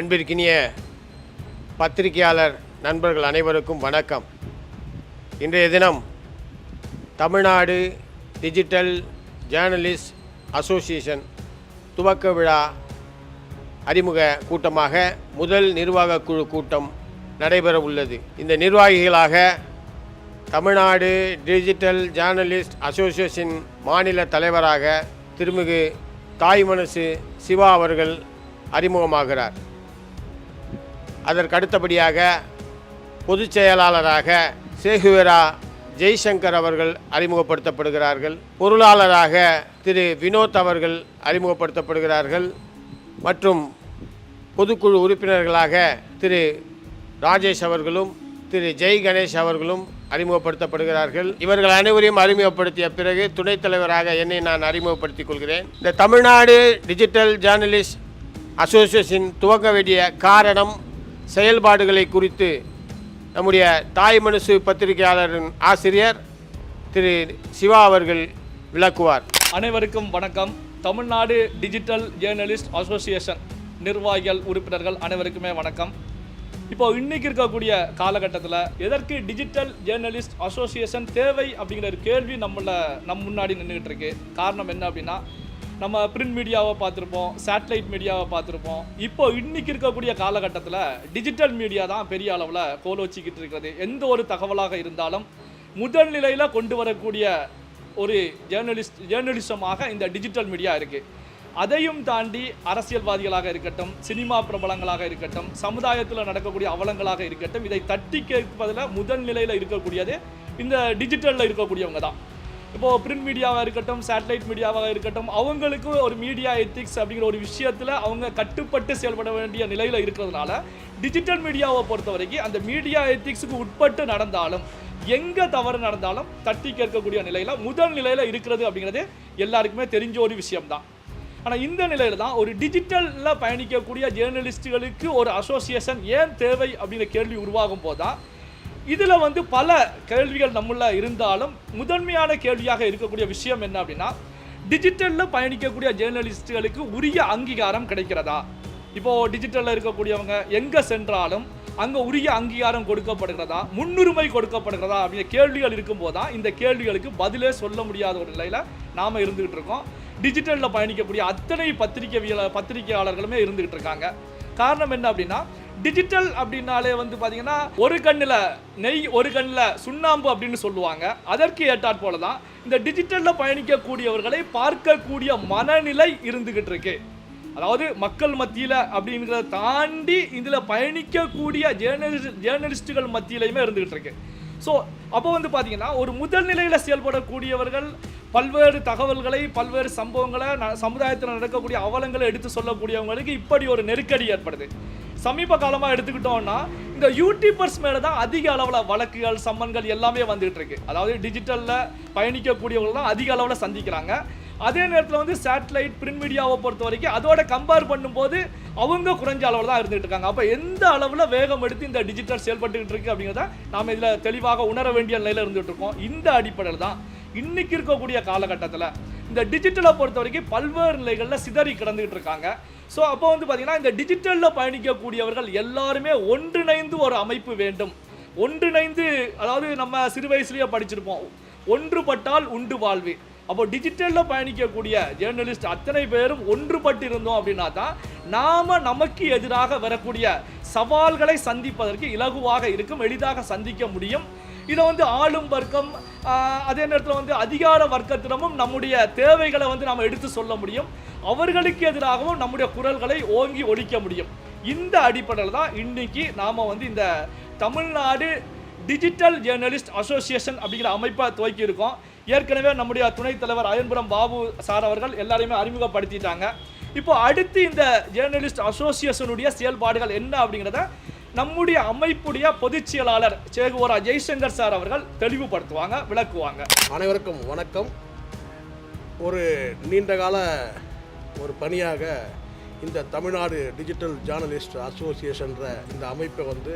அன்பிற்கினிய பத்திரிகையாளர் நண்பர்கள் அனைவருக்கும் வணக்கம். இன்றைய தினம் தமிழ்நாடு டிஜிட்டல் ஜேர்னலிஸ்ட் அசோசியேஷன் துவக்க விழா அறிமுக கூட்டமாக முதல் நிர்வாக குழு கூட்டம் நடைபெற உள்ளது. இந்த நிர்வாகிகளாக தமிழ்நாடு டிஜிட்டல் ஜேர்னலிஸ்ட் அசோசியேஷன் மாநில தலைவராக திருமிகு தாய் மனசு சிவா அவர்கள் அறிமுகமாகிறார். அதற்கு அடுத்தபடியாக பொதுச் செயலாளராக சேகுவேரா ஜெய்சங்கர் அவர்கள் அறிமுகப்படுத்தப்படுகிறார்கள். பொருளாளராக திரு வினோத் அவர்கள் அறிமுகப்படுத்தப்படுகிறார்கள். மற்றும் பொதுக்குழு உறுப்பினர்களாக திரு ராஜேஷ் அவர்களும் திரு ஜெய் கணேஷ் அவர்களும் அறிமுகப்படுத்தப்படுகிறார்கள். இவர்கள் அனைவரையும் அறிமுகப்படுத்திய பிறகு துணைத் தலைவராக என்னை நான் அறிமுகப்படுத்திக் கொள்கிறேன். இந்த தமிழ்நாடு டிஜிட்டல் ஜேர்னலிஸ்ட் அசோசியேஷன் துவங்க வேண்டிய காரணம் செயல்பாடுகளை குறித்து நம்முடைய தாய் மனசு பத்திரிகையாளரின் ஆசிரியர் திரு சிவா அவர்கள் விளக்குவார். அனைவருக்கும் வணக்கம். தமிழ்நாடு டிஜிட்டல் ஜேர்னலிஸ்ட் அசோசியேஷன் நிர்வாகிகள் உறுப்பினர்கள் அனைவருக்குமே வணக்கம். இப்போ இன்னைக்கு இருக்கக்கூடிய காலகட்டத்தில் எதற்கு டிஜிட்டல் ஜேர்னலிஸ்ட் அசோசியேஷன் தேவை அப்படிங்கிற ஒரு கேள்வி நம்மள நம் முன்னாடி நின்றுகிட்டு இருக்கு. காரணம் என்ன அப்படின்னா நம்ம பிரிண்ட் மீடியாவை பார்த்துருப்போம் சேட்டலைட் மீடியாவை பார்த்துருப்போம். இப்போ இன்னைக்கு இருக்கக்கூடிய காலகட்டத்தில் டிஜிட்டல் மீடியா தான் பெரிய அளவில் கோல் வச்சுக்கிட்டு இருக்கிறது. எந்த ஒரு தகவலாக இருந்தாலும் முதல் நிலையில் கொண்டு வரக்கூடிய ஒரு ஜேர்னலிஸ்ட் ஜேர்னலிசமாக இந்த டிஜிட்டல் மீடியா இருக்குது அதையும் தாண்டி அரசியல்வாதிகளாக இருக்கட்டும் சினிமா பிரபலங்களாக இருக்கட்டும் சமுதாயத்தில் நடக்கக்கூடிய அவலங்களாக இருக்கட்டும் இதை தட்டி கேட்பதில் முதல் நிலையில் இருக்கக்கூடியது இந்த டிஜிட்டலில் இருக்கக்கூடியவங்க தான். இப்போது பிரிண்ட் மீடியாவாக இருக்கட்டும் சேட்டலைட் மீடியாவாக இருக்கட்டும் அவங்களுக்கும் ஒரு மீடியா எத்திக்ஸ் அப்படிங்கிற ஒரு விஷயத்தில் அவங்க கட்டுப்பட்டு செயல்பட வேண்டிய நிலையில் இருக்கிறதுனால டிஜிட்டல் மீடியாவை பொறுத்த வரைக்கும் அந்த மீடியா எத்திக்ஸுக்கு உட்பட்டு நடந்தாலும் எங்கே தவறு நடந்தாலும் தட்டி கேட்கக்கூடிய நிலையில் முதல் நிலையில் இருக்கிறது அப்படிங்கிறது எல்லாருக்குமே தெரிஞ்ச ஒரு விஷயம்தான். ஆனால் இந்த நிலையில் தான் ஒரு டிஜிட்டலில் பயணிக்கக்கூடிய ஜேர்னலிஸ்ட்டுகளுக்கு ஒரு அசோசியேஷன் ஏன் தேவை அப்படிங்கிற கேள்வி உருவாகும் போது தான் இதில் வந்து பல கேள்விகள் நம்மள இருந்தாலும் முதன்மையான கேள்வியாக இருக்கக்கூடிய விஷயம் என்ன அப்படின்னா டிஜிட்டலில் பயணிக்கக்கூடிய ஜேர்னலிஸ்ட்டுகளுக்கு உரிய அங்கீகாரம் கிடைக்கிறதா? இப்போது டிஜிட்டலில் இருக்கக்கூடியவங்க எங்கே சென்றாலும் அங்கே உரிய அங்கீகாரம் கொடுக்கப்படுகிறதா? முன்னுரிமை கொடுக்கப்படுகிறதா? அப்படிங்கிற கேள்விகள் இருக்கும்போது தான் இந்த கேள்விகளுக்கு பதிலே சொல்ல முடியாத ஒரு நிலையில் நாம் இருந்துக்கிட்டு இருக்கோம். டிஜிட்டலில் பயணிக்கக்கூடிய அத்தனை பத்திரிகைவியல பத்திரிகையாளர்களுமே இருந்துக்கிட்டு இருக்காங்க. காரணம் என்ன அப்படின்னா டிஜிட்டல் அப்படின்னாலே வந்து பார்த்தீங்கன்னா ஒரு கண்ணில் நெய் ஒரு கண்ணில் சுண்ணாம்பு அப்படின்னு சொல்லுவாங்க. அதற்கு ஏற்றாற் போல தான் இந்த டிஜிட்டலில் பயணிக்கக்கூடியவர்களை பார்க்கக்கூடிய மனநிலை இருந்துகிட்டு இருக்கு. அதாவது மக்கள் மத்தியில் அப்படிங்கிறத தாண்டி இதில் பயணிக்கக்கூடிய ஜேர்னலிஸ்ட் ஜேர்னலிஸ்ட்டுகள் மத்தியிலையுமே இருந்துகிட்டு இருக்கு. ஸோ அப்போ வந்து பார்த்தீங்கன்னா ஒரு முதல் நிலையில் செயல்படக்கூடியவர்கள் பல்வேறு தகவல்களை பல்வேறு சம்பவங்களை ந- சமுதாயத்தில் நடக்கக்கூடிய அவலங்களை எடுத்து சொல்லக்கூடியவங்களுக்கு இப்படி ஒரு நெருக்கடி ஏற்படுது. சமீப காலமாக எடுத்துக்கிட்டோம்னா இந்த யூடியூபர்ஸ் மேலே தான் அதிக அளவில் வழக்குகள் சம்மன்கள் எல்லாமே வந்துகிட்டு இருக்கு அதாவது டிஜிட்டலில் பயணிக்கக்கூடியவர்கள் தான் அதிக அளவில் சந்திக்கிறாங்க. அதே நேரத்தில் வந்து சேட்டலைட் பிரிண்ட் மீடியாவை பொறுத்த வரைக்கும் அதோட கம்பேர் பண்ணும்போது அவங்க குறைஞ்ச அளவில் தான் இருந்துகிட்டு இருக்காங்க அப்போ எந்த அளவில் வேகம் எடுத்து இந்த டிஜிட்டல் செயல்பட்டுக்கிட்டு இருக்கு அப்படிங்கிறத நாம் இதில் தெளிவாக உணர வேண்டிய நிலையில் இருந்துகிட்டு இருக்கோம் இந்த அடிப்படையில் தான் இன்றைக்கி இருக்கக்கூடிய காலகட்டத்தில் இந்த டிஜிட்டலை பொறுத்த வரைக்கும் பல்வேறு நிலைகளில் சிதறி கிடந்துகிட்டு இருக்காங்க ஸோ அப்போ வந்து பார்த்தீங்கன்னா இந்த டிஜிட்டலில் பயணிக்கக்கூடியவர்கள் எல்லாருமே ஒன்றிணைந்து ஒரு அமைப்பு வேண்டும். ஒன்றிணைந்து அதாவது நம்ம சிறு வயசுலேயே படிச்சிருப்போம். ஒன்றுபட்டால் உண்டு வாழ்வு. அப்போ டிஜிட்டலில் பயணிக்கக்கூடிய ஜேர்னலிஸ்ட் அத்தனை பேரும் ஒன்றுபட்டு இருந்தோம் அப்படின்னா தான் நாம் நமக்கு எதிராக வரக்கூடிய சவால்களை சந்திப்பதற்கு இலகுவாக இருக்கும் எளிதாக சந்திக்க முடியும். இதை வந்து ஆளும் வர்க்கம் அதே நேரத்தில் வந்து அதிகார வர்க்கத்திடமும் நம்முடைய தேவைகளை வந்து நாம் எடுத்து சொல்ல முடியும். அவர்களுக்கு எதிராகவும் நம்முடைய குரல்களை ஓங்கி ஒழிக்க முடியும். இந்த அடிப்படையில் தான் இன்னைக்கு நாம் வந்து இந்த தமிழ்நாடு டிஜிட்டல் ஜேர்னலிஸ்ட் அசோசியேஷன் அப்படிங்கிற அமைப்பை துவக்கி இருக்கோம். ஏற்கனவே நம்முடைய துணைத் தலைவர் அயன்புரம் பாபு சார் அவர்கள் எல்லாரையுமே அறிமுகப்படுத்திட்டாங்க. இப்போ அடுத்து இந்த ஜேர்னலிஸ்ட் அசோசியேஷனுடைய செயல்பாடுகள் என்ன அப்படிங்கிறத நம்முடைய அமைப்புடைய பொதுச் செயலாளர் சேகுவரா ஜெய்சங்கர் சார் அவர்கள் தெளிவுபடுத்துவாங்க விளக்குவாங்க. அனைவருக்கும் வணக்கம். ஒரு நீண்டகால ஒரு பணியாக இந்த தமிழ்நாடு டிஜிட்டல் ஜேர்னலிஸ்ட் அசோசியேஷன்ற இந்த அமைப்பை வந்து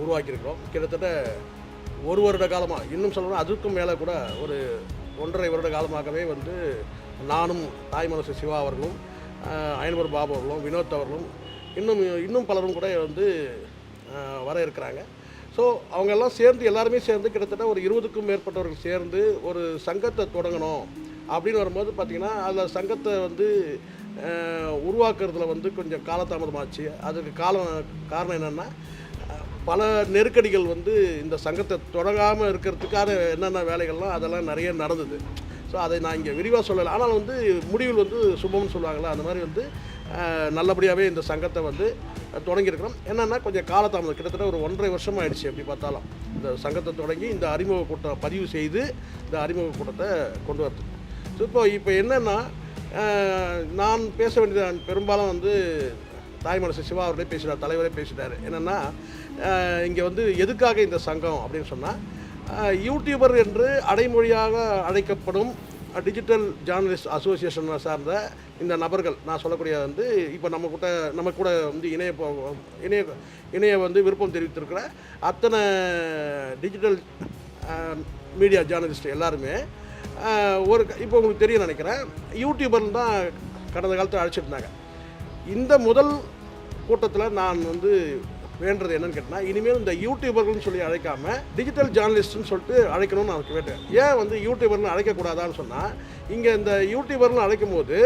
உருவாக்கியிருக்கிறோம். கிட்டத்தட்ட ஒரு வருட காலமாக இன்னும் சொல்லணும் அதுக்கும் மேலே கூட ஒரு ஒன்றரை வருட காலமாகவே வந்து நானும் தாய் மனசு சிவா அவர்களும் அயன்பர் பாபு அவர்களும் வினோத் அவர்களும் இன்னும் இன்னும் பலரும் கூட வந்து வர இருக்கிறாங்க. ஸோ அவங்க எல்லாம் சேர்ந்து எல்லாருமே சேர்ந்து கிட்டத்தட்ட ஒரு இருபதுக்கும் மேற்பட்டவர்கள் சேர்ந்து ஒரு சங்கத்தை தொடங்கணும் அப்படின்னு வரும்போது பார்த்திங்கன்னா அதில் சங்கத்தை வந்து உருவாக்குறதுல வந்து கொஞ்சம் காலதாமதமாச்சு. அதுக்கு காலம் காரணம் என்னென்னா பல நெருக்கடிகள் வந்து இந்த சங்கத்தை தொடங்காமல் இருக்கிறதுக்கான என்னென்ன வேலைகள்லாம் அதெல்லாம் நிறைய நடந்தது. ஸோ அதை நான் இங்கே விரிவாக சொல்லலை. ஆனால் வந்து முடிவில் வந்து சுபம்னு சொல்லுவாங்களா அந்த மாதிரி வந்து நல்லபடியாகவே இந்த சங்கத்தை வந்து தொடங்கியிருக்கிறோம். என்னென்னா கொஞ்சம் காலதாமதம். கிட்டத்தட்ட ஒரு ஒன்றரை வருஷம் ஆயிடுச்சு எப்படி பார்த்தாலும். இந்த சங்கத்தை தொடங்கி இந்த அறிமுக கூட்டம் பதிவு செய்து இந்த அறிமுக கூட்டத்தை கொண்டு வரது. ஸோ இப்போ இப்போ என்னென்னா நான் பேச வேண்டியது பெரும்பாலும் வந்து தாய்மனசு சிவா அவர்களே பேசினார் தலைவரே பேசினார். என்னென்னா இங்கே வந்து எதுக்காக இந்த சங்கம் அப்படின்னு சொன்னால் யூடியூபர் என்று அடைமொழியாக அழைக்கப்படும் டிஜிட்டல் ஜேர்னலிஸ்ட் அசோசியேஷனை சார்ந்த இந்த நபர்கள் நான் சொல்லக்கூடிய வந்து இப்போ நம்ம கூட நம்ம கூட வந்து இணைய இணைய இணைய வந்து விருப்பம் தெரிவித்திருக்கிற அத்தனை டிஜிட்டல் மீடியா ஜேர்னலிஸ்ட் எல்லாருமே ஒரு இப்போ உங்களுக்கு தெரியும் நினைக்கிறேன் யூடியூபர்னு தான் கடந்த காலத்தில் அழைச்சிட்டு இருந்தாங்க இந்த முதல் கூட்டத்தில் நான் வந்து வேண்டது என்னன்னு கேட்டால் இனிமேல் இந்த யூடியூபர்கள்னு சொல்லி அழைக்காம டிஜிட்டல் ஜேர்னலிஸ்ட்னு சொல்லிட்டு அழைக்கணும்னு நான் கேட்டேன். ஏன் வந்து யூடியூபர்னு அழைக்கக்கூடாதான்னு சொன்னால் இங்கே இந்த யூடியூபர்னு அழைக்கும் போது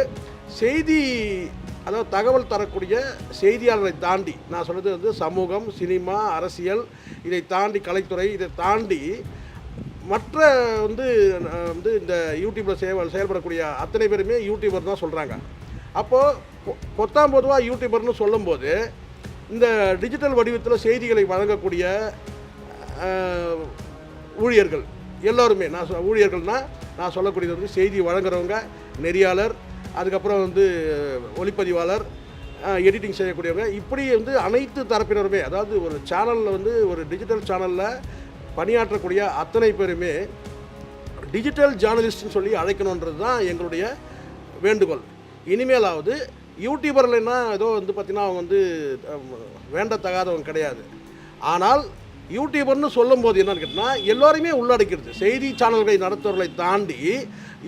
செய்தி அதாவது தகவல் தரக்கூடிய செய்தியாளரை தாண்டி நான் சொல்கிறது வந்து சமூகம் சினிமா அரசியல் இதை தாண்டி கலைத்துறை இதை தாண்டி மற்ற வந்து வந்து இந்த யூடியூப்பில் செயல் செயல்படக்கூடிய அத்தனை பேருமே யூடியூபர் தான் சொல்கிறாங்க அப்போது பொத்தாம் பொதுவாக யூடியூபர்னு சொல்லும்போது இந்த டிஜிட்டல் வடிவத்தில் செய்திகளை வழங்கக்கூடிய ஊழியர்கள் எல்லோருமே. நான் ஊழியர்கள்னால் நான் சொல்லக்கூடியது வந்து செய்தி வழங்குறவங்க நெறியாளர் அதுக்கப்புறம் வந்து ஒளிப்பதிவாளர் எடிட்டிங் செய்யக்கூடியவங்க. இப்படி வந்து அனைத்து தரப்பினருமே அதாவது ஒரு சேனலில் வந்து ஒரு டிஜிட்டல் சேனலில் பணியாற்றக்கூடிய அத்தனை பேருமே டிஜிட்டல் ஜேர்னலிஸ்ட்னு சொல்லி அழைக்கணுன்றது தான் எங்களுடைய வேண்டுகோள். இனிமேலாவது யூடியூபர்லன்னா ஏதோ வந்து பார்த்திங்கன்னா அவங்க வந்து அம், வேண்டத்தகாதவங்க கிடையாது. ஆனால் யூடியூபர்னு சொல்லும்போது என்னன்னு கேட்டால் எல்லோரையுமே உள்ளடக்கிறது செய்தி சேனல்களை நடத்துவர்களை தாண்டி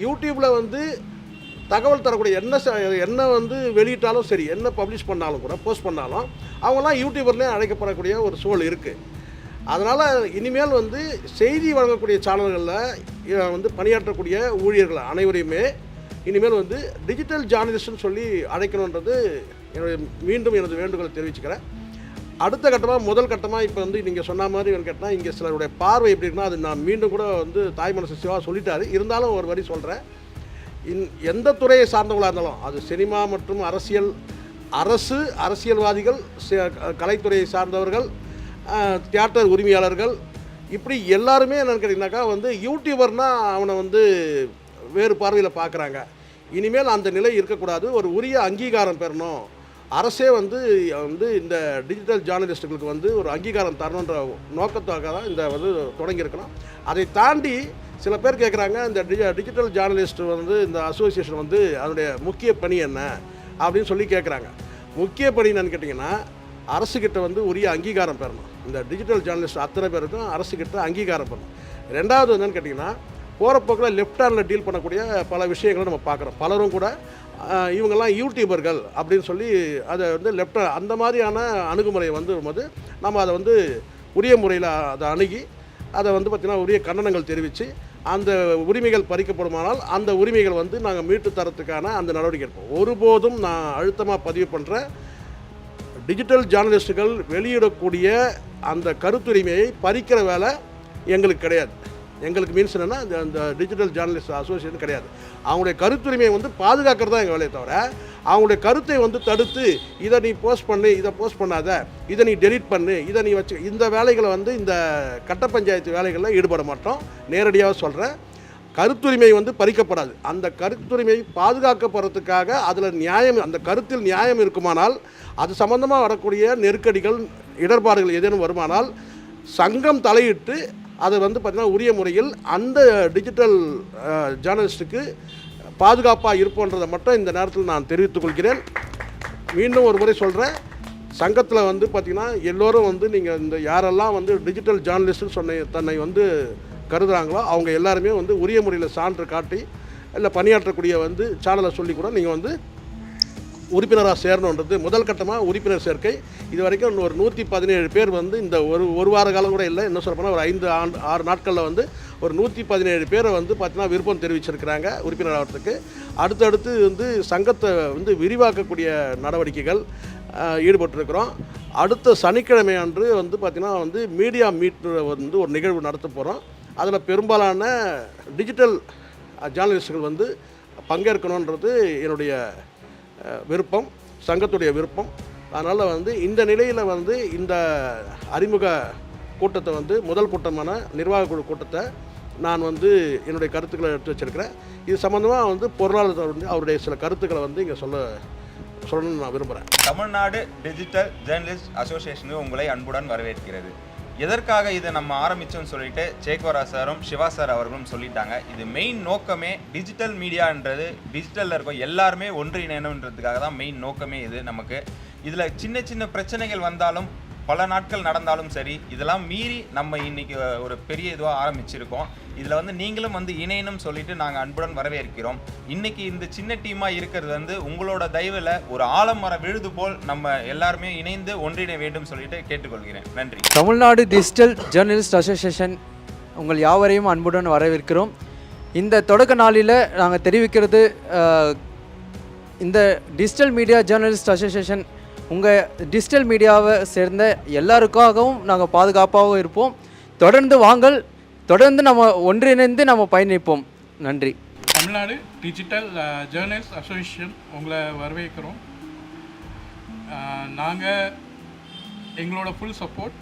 யூடியூப்பில் வந்து தகவல் தரக்கூடிய என்ன என்ன வந்து வெளியிட்டாலும் சரி என்ன பப்ளிஷ் பண்ணாலும் கூட போஸ்ட் பண்ணாலும் அவங்களாம் யூடியூபர்லேயே அழைக்கப்படக்கூடிய ஒரு சூழல் இருக்குது அதனால் இனிமேல் வந்து செய்தி வழங்கக்கூடிய சேனல்களில் வந்து பணியாற்றக்கூடிய ஊழியர்கள் அனைவரையுமே இனிமேல் வந்து டிஜிட்டல் ஜேர்னலிஸ்ட்னு சொல்லி அழைக்கணுன்றது என்னுடைய மீண்டும் எனது வேண்டுகோளை தெரிவிச்சுக்கிறேன். அடுத்த கட்டமாக முதல் கட்டமாக இப்போ வந்து நீங்கள் சொன்ன மாதிரி கேட்டால் இங்கே சிலருடைய பார்வை எப்படி இருக்குன்னா அது நான் மீண்டும் கூட வந்து தாய் மனசு சிவா சொல்லிட்டாரு. இருந்தாலும் ஒரு வரி சொல்கிறேன் இன் எந்த துறையை சார்ந்தவங்களாக இருந்தாலும் அது சினிமா மற்றும் அரசியல் அரசு அரசியல்வாதிகள் கலைத்துறையை சார்ந்தவர்கள் தியேட்டர் உரிமையாளர்கள் இப்படி எல்லாருமே என்னன்னு கேட்டிங்கனாக்கா வந்து யூடியூபர்னால் அவனை வந்து வேறு பார்வையில் பார்க்குறாங்க. இனிமேல் அந்த நிலை இருக்கக்கூடாது. ஒரு உரிய அங்கீகாரம் பெறணும். அரசே வந்து வந்து இந்த டிஜிட்டல் ஜேர்னலிஸ்ட்டுகளுக்கு வந்து ஒரு அங்கீகாரம் தரணுன்ற நோக்கத்தாக தான் இந்த வந்து தொடங்கியிருக்கணும். அதை தாண்டி சில பேர் கேட்குறாங்க இந்த டிஜி டிஜிட்டல் ஜேர்னலிஸ்ட் வந்து இந்த அசோசியேஷன் வந்து அதனுடைய முக்கிய பணி என்ன? அப்படின்னு சொல்லி கேட்குறாங்க. முக்கிய பணி என்னன்னு கேட்டிங்கன்னா அரசுக்கிட்ட வந்து உரிய அங்கீகாரம் பெறணும். இந்த டிஜிட்டல் ஜேர்னலிஸ்ட் அத்தனை பேருக்கும் அரசுக்கிட்ட அங்கீகாரம் பெறணும். ரெண்டாவது என்னன்னு கேட்டிங்கன்னா போகிற போக்கில் லெஃப்ட் ஹேண்டில் டீல் பண்ணக்கூடிய பல விஷயங்களை நம்ம பார்க்குறோம். பலரும் கூட இவங்கெல்லாம் யூடியூபர்கள் அப்படின்னு சொல்லி அதை வந்து லெஃப்ட் அந்த மாதிரியான அணுகுமுறை வந்து போது நம்ம அதை வந்து உரிய முறையில் அதை அணுகி அதை வந்து பார்த்திங்கன்னா உரிய கண்டனங்கள் தெரிவித்து அந்த உரிமைகள் பறிக்கப்படுமானால் அந்த உரிமைகள் வந்து நாங்கள் மீட்டு தரத்துக்கான அந்த நடவடிக்கை எடுப்போம். ஒருபோதும் நான் அழுத்தமாக பதிவு பண்ணுற டிஜிட்டல் ஜேர்னலிஸ்ட்டுகள் வெளியிடக்கூடிய அந்த கருத்துரிமையை பறிக்கிற வேலை எங்களுக்கு கிடையாது. எங்களுக்கு மீன்ஸ் என்னென்னா இந்த டிஜிட்டல் ஜேர்னலிஸ்ட் அசோசியேஷன் கிடையாது. அவங்களுடைய கருத்துரிமையை வந்து பாதுகாக்கிறது தான் எங்கள் வேலையை தவிர அவங்களுடைய கருத்தை வந்து தடுத்து இதை நீ போஸ்ட் பண்ணு இதை போஸ்ட் பண்ணாத இதை நீ டெலிட் பண்ணு இதை நீ வச்சு இந்த வேலைகளை வந்து இந்த கட்ட பஞ்சாயத்து வேலைகளில் ஈடுபட மாட்டோம். நேரடியாக சொல்கிறேன் கருத்துரிமை வந்து பறிக்கப்படாது. அந்த கருத்துரிமை பாதுகாக்கப்படுறதுக்காக அதில் நியாயம் அந்த கருத்தில் நியாயம் இருக்குமானால் அது சம்மந்தமாக வரக்கூடிய நெருக்கடிகள் இடர்பாடுகள் ஏதேனும் வருமானால் சங்கம் தலையிட்டு அதை வந்து பார்த்திங்கன்னா உரிய முறையில் அந்த டிஜிட்டல் ஜேர்னலிஸ்ட்டுக்கு பாதுகாப்பாக இருப்போன்றதை மட்டும் இந்த நேரத்தில் நான் தெரிவித்துக் கொள்கிறேன். மீண்டும் ஒரு முறை சொல்கிறேன் சங்கத்தில் வந்து பார்த்திங்கன்னா எல்லோரும் வந்து நீங்கள் இந்த யாரெல்லாம் வந்து டிஜிட்டல் ஜேர்னலிஸ்ட்னு சொன்ன தன்னை வந்து கருதுகிறாங்களோ அவங்க எல்லாருமே வந்து உரிய முறையில் சான்று காட்டி இல்லை பணியாற்றக்கூடிய வந்து சேனலை சொல்லி கூட நீங்கள் வந்து உறுப்பினராக சேரணுன்றது முதல் கட்டமாக உறுப்பினர் சேர்க்கை. இது வரைக்கும் ஒரு நூற்றி பதினேழு பேர் வந்து இந்த ஒரு ஒரு வார காலம் கூட இல்லை. இன்னும் சொல்லப்போனால் ஒரு ஐந்து ஆண்டு ஆறு நாட்களில் வந்து ஒரு நூற்றி பதினேழு பேரை வந்து பார்த்தீங்கன்னா விருப்பம் தெரிவிச்சிருக்கிறாங்க உறுப்பினர் ஆகிறதுக்கு அடுத்தடுத்து வந்து சங்கத்தை வந்து விரிவாக்கக்கூடிய நடவடிக்கைகள் ஈடுபட்டிருக்கிறோம். அடுத்த சனிக்கிழமை அன்று வந்து பார்த்திங்கன்னா வந்து மீடியா மீட் வந்து ஒரு நிகழ்வு நடத்த போகிறோம் அதில் பெரும்பாலான டிஜிட்டல் ஜேர்னலிஸ்டுகள் வந்து பங்கேற்கணுன்றது என்னுடைய விருப்பம் சங்கத்துடைய விருப்பம். அதனால் வந்து இந்த நிலையில் வந்து இந்த அறிமுக கூட்டத்தை வந்து முதல் கூட்டமான நிர்வாக குழு கூட்டத்தை நான் வந்து என்னுடைய கருத்துக்களை எடுத்து வச்சிருக்கிறேன். இது சம்மந்தமாக வந்து பொருளாளர் வந்து அவருடைய சில கருத்துக்களை வந்து இங்கே சொல்ல சொல்லணும்னு நான் விரும்புகிறேன் தமிழ்நாடு டிஜிட்டல் ஜேர்னலிஸ்ட் அசோசியேஷனுக்கு உங்களை அன்புடன் வரவேற்கிறது. எதற்காக இதை நம்ம ஆரம்பித்தோம்னு சொல்லிட்டு சேக்வரா சாரும் சிவா சார் அவர்களும் சொல்லிட்டாங்க. இது மெயின் நோக்கமே டிஜிட்டல் மீடியான்றது டிஜிட்டலில் இருக்கும் எல்லாருமே ஒன்றிணையணுன்றதுக்காக தான் மெயின் நோக்கமே இது நமக்கு. இதில் சின்ன சின்ன பிரச்சனைகள் வந்தாலும் பல நாட்கள் நடந்தாலும் சரி இதெல்லாம் மீறி நம்ம இன்னைக்கு ஒரு பெரிய இதுவாக ஆரம்பிச்சிருக்கோம். இதில் வந்து நீங்களும் வந்து இணையனும் சொல்லிட்டு நாங்கள் அன்புடன் வரவேற்கிறோம். இன்னைக்கு இந்த சின்ன டீமாக இருக்கிறது வந்து உங்களோட தயவில் ஒரு ஆலமர விழுது போல் நம்ம எல்லாருமே இணைந்து ஒன்றிணை வேண்டும் சொல்லிட்டு கேட்டுக்கொள்கிறேன். நன்றி. தமிழ்நாடு டிஜிட்டல் ஜேர்னலிஸ்ட் அசோசியேஷன் உங்கள் யாவரையும் அன்புடன் வரவேற்கிறோம். இந்த தொடக்க நாளில் நாங்கள் தெரிவிக்கிறது இந்த டிஜிட்டல் மீடியா ஜேர்னலிஸ்ட் அசோசியேஷன் உங்கள் டிஜிட்டல் மீடியாவை சேர்ந்த எல்லாருக்காகவும் நாங்கள் பாதுகாப்பாகவும் இருப்போம். தொடர்ந்து வாங்கள். தொடர்ந்து நம்ம ஒன்றிணைந்து நம்ம பயணிப்போம். நன்றி. தமிழ்நாடு டிஜிட்டல் ஜேர்னலிஸ்ட் அசோசியேஷன் உங்களை வரவேற்கிறோம். நாங்கள் எங்களோட ஃபுல் சப்போர்ட்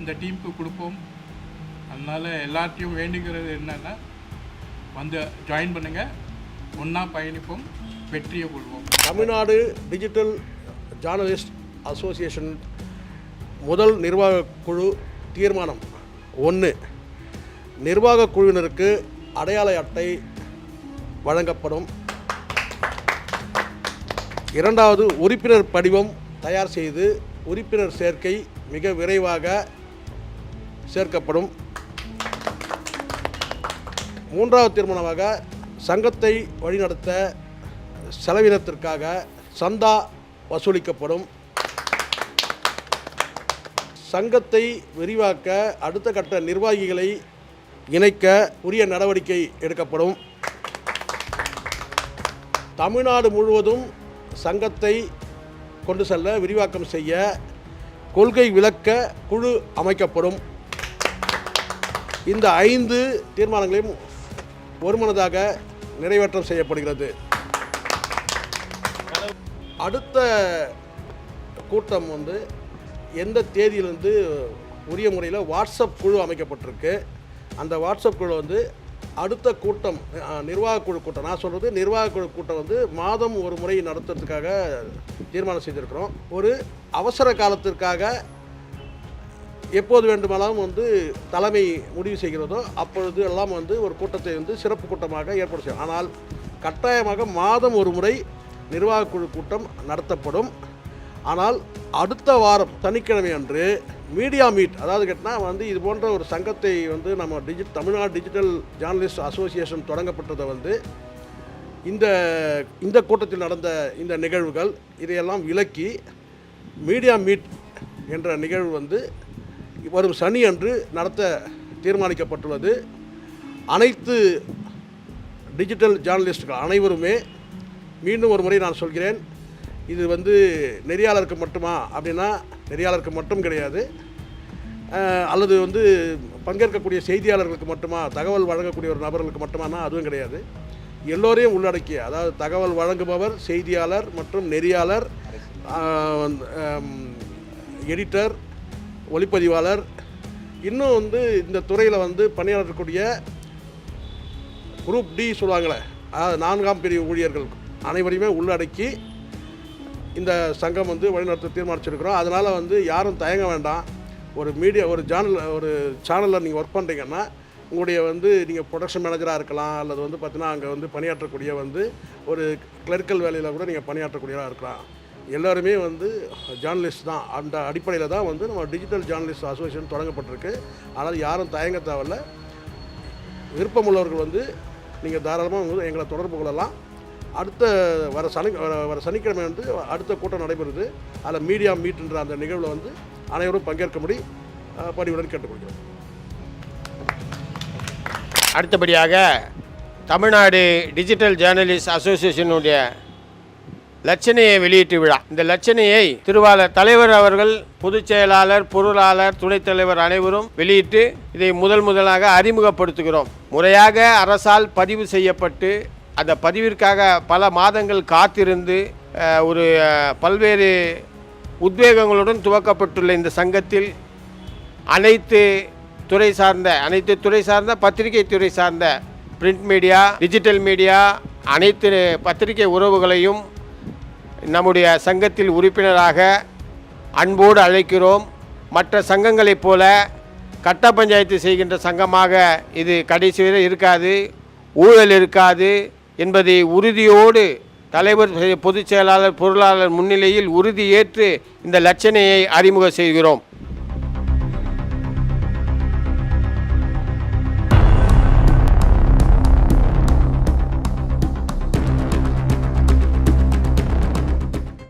இந்த டீமுக்கு கொடுப்போம். அதனால் எல்லாத்தையும் வேண்டுகிறது என்னென்னா வந்து ஜாயின் பண்ணுங்கள் ஒன்றா பயணிப்போம் வெற்றியை கொள்வோம். தமிழ்நாடு டிஜிட்டல் ஜேர்னலிஸ்ட் அசோசியேஷன் முதல் நிர்வாக குழு தீர்மானம் ஒன்று நிர்வாக குழுவினருக்கு அடையாள அட்டை வழங்கப்படும். இரண்டாவது உறுப்பினர் படிவம் தயார் செய்து உறுப்பினர் சேர்க்கை மிக விரைவாக சேர்க்கப்படும். மூன்றாவது தீர்மானமாக சங்கத்தை வழிநடத்த செலவினத்திற்காக சந்தா வசூலிக்கப்படும். சங்கத்தை விரிவாக்க அடுத்த கட்ட நிர்வாகிகளை இணைக்க உரிய நடவடிக்கை எடுக்கப்படும். தமிழ்நாடு முழுவதும் சங்கத்தை கொண்டு செல்ல விரிவாக்கம் செய்ய கொள்கை விளக்க குழு அமைக்கப்படும். இந்த ஐந்து தீர்மானங்களையும் ஒருமனதாக நிறைவேற்றம் செய்யப்படுகிறது. அடுத்த கூட்டம் வந்து எந்த தேதியிலிருந்து உரிய முறையில் வாட்ஸ்அப் குழு அமைக்கப்பட்டிருக்கு. அந்த வாட்ஸ்அப் குழு வந்து அடுத்த கூட்டம் நிர்வாக குழு கூட்டம். நான் சொல்கிறது நிர்வாக குழு கூட்டம் வந்து மாதம் ஒரு முறை நடத்துறதுக்காக தீர்மானம் செய்திருக்கிறோம். ஒரு அவசர காலத்திற்காக எப்போது வேண்டுமானாலும் வந்து தலைமை முடிவு செய்கிறதோ அப்பொழுது எல்லாம் வந்து ஒரு கூட்டத்தை வந்து சிறப்பு கூட்டமாக ஏற்பாடு செய்யும் ஆனால் கட்டாயமாக மாதம் ஒரு முறை நிர்வாகக்குழு கூட்டம் நடத்தப்படும். ஆனால் அடுத்த வாரம் சனிக்கிழமை அன்று மீடியா மீட் அதாவது கேட்டால் வந்து இது போன்ற ஒரு சங்கத்தை வந்து நம்ம digit Tamil Nadu digital journalist association தொடங்கப்பட்டதை வந்து இந்த இந்த கூட்டத்தில் நடந்த இந்த நிகழ்வுகள் இதையெல்லாம் விலக்கி மீடியா மீட் என்ற நிகழ்வு வந்து வரும் சனி அன்று நடத்த தீர்மானிக்கப்பட்டுள்ளது. அனைத்து டிஜிட்டல் ஜேர்னலிஸ்டுகள் அனைவருமே மீண்டும் ஒரு முறை நான் சொல்கிறேன் இது வந்து நெறியாளருக்கு மட்டுமா அப்படின்னா நெறியாளருக்கு மட்டும் கிடையாது. அல்லது வந்து பங்கேற்கக்கூடிய செய்தியாளர்களுக்கு மட்டுமா தகவல் வழங்கக்கூடிய ஒரு நபர்களுக்கு மட்டுமானா அதுவும் கிடையாது. எல்லோரையும் உள்ளடக்கிய அதாவது தகவல் வழங்குபவர் செய்தியாளர் மற்றும் நெறியாளர் எடிட்டர் ஒளிப்பதிவாளர். இன்னும் வந்து இந்த துறையில் வந்து பணியாற்றக்கூடிய குரூப் டி சொல்லுவாங்களே அதாவது நான்காம் பிரிவு ஊழியர்கள் அனைவரையுமே உள்ளடக்கி இந்த சங்கம் வந்து வழிநடத்த தீர்மானிச்சிருக்கிறோம். அதனால் வந்து யாரும் தயங்க வேண்டாம். ஒரு மீடியா ஒரு சேனல் ஒரு சேனலில் நீங்கள் ஒர்க் பண்ணுறீங்கன்னா உங்களுடைய வந்து நீங்கள் ப்ரொடக்ஷன் மேனேஜராக இருக்கலாம் அல்லது வந்து பார்த்தீங்கன்னா அங்கே வந்து பணியாற்றக்கூடிய வந்து ஒரு கிளரிக்கல் வேலையில் கூட நீங்கள் பணியாற்றக்கூடியதாக இருக்கலாம். எல்லாருமே வந்து ஜேர்னலிஸ்ட் தான். அந்த அடிப்படையில் தான் வந்து நம்ம டிஜிட்டல் ஜேர்னலிஸ்ட் அசோசியேஷன் தொடங்கப்பட்டிருக்கு. ஆனால் யாரும் தயங்க தேவையில்ல. விருப்பமுள்ளவர்கள் வந்து நீங்கள் தாராளமாக வந்து எங்களை தொடர்பு கொள்ளலாம். அடுத்த வர சனி வர வர சனிக்கிழமை வந்து அடுத்த கூட்டம் நடைபெறுது. அதில் மீடியா மீட்ன்ற அந்த நிகழ்வில் வந்து அனைவரும் பங்கேற்கும்படி அஹ், பணிவுடன் கேட்டுக்கொள்கிறோம். அடுத்தபடியாக தமிழ்நாடு டிஜிட்டல் ஜேர்னலிஸ்ட் அசோசியேஷனுடைய லட்சணையை வெளியீட்டு விழா. இந்த லட்சணையை திருவாளர் தலைவர் அவர்கள் பொதுச் செயலாளர் பொருளாளர் துணைத் தலைவர் அனைவரும் வெளியிட்டு இதை முதல் முதலாக அறிமுகப்படுத்துகிறோம். முறையாக அரசால் பதிவு செய்யப்பட்டு அந்த பதிவிற்காக பல மாதங்கள் காத்திருந்து ஒரு பல்வேறு உத்வேகங்களுடன் துவக்கப்பட்டுள்ள இந்த சங்கத்தில் அனைத்து துறை சார்ந்த அனைத்து துறை சார்ந்த பத்திரிகை துறை சார்ந்த பிரிண்ட் மீடியா டிஜிட்டல் மீடியா அனைத்து பத்திரிகை உறவுகளையும் நம்முடைய சங்கத்தில் உறுப்பினராக அன்போடு அழைக்கிறோம். மற்ற சங்கங்களைப் போல கட்ட பஞ்சாயத்து செய்கின்ற சங்கமாக இது கடைசி வரை இருக்காது ஊழல் இருக்காது. என்பதை உறுதியோடு தலைவர் பொதுச் செயலாளர் பொருளாளர் முன்னிலையில் உறுதியேற்று இந்த லட்சணையை அறிமுகம் செய்கிறோம்.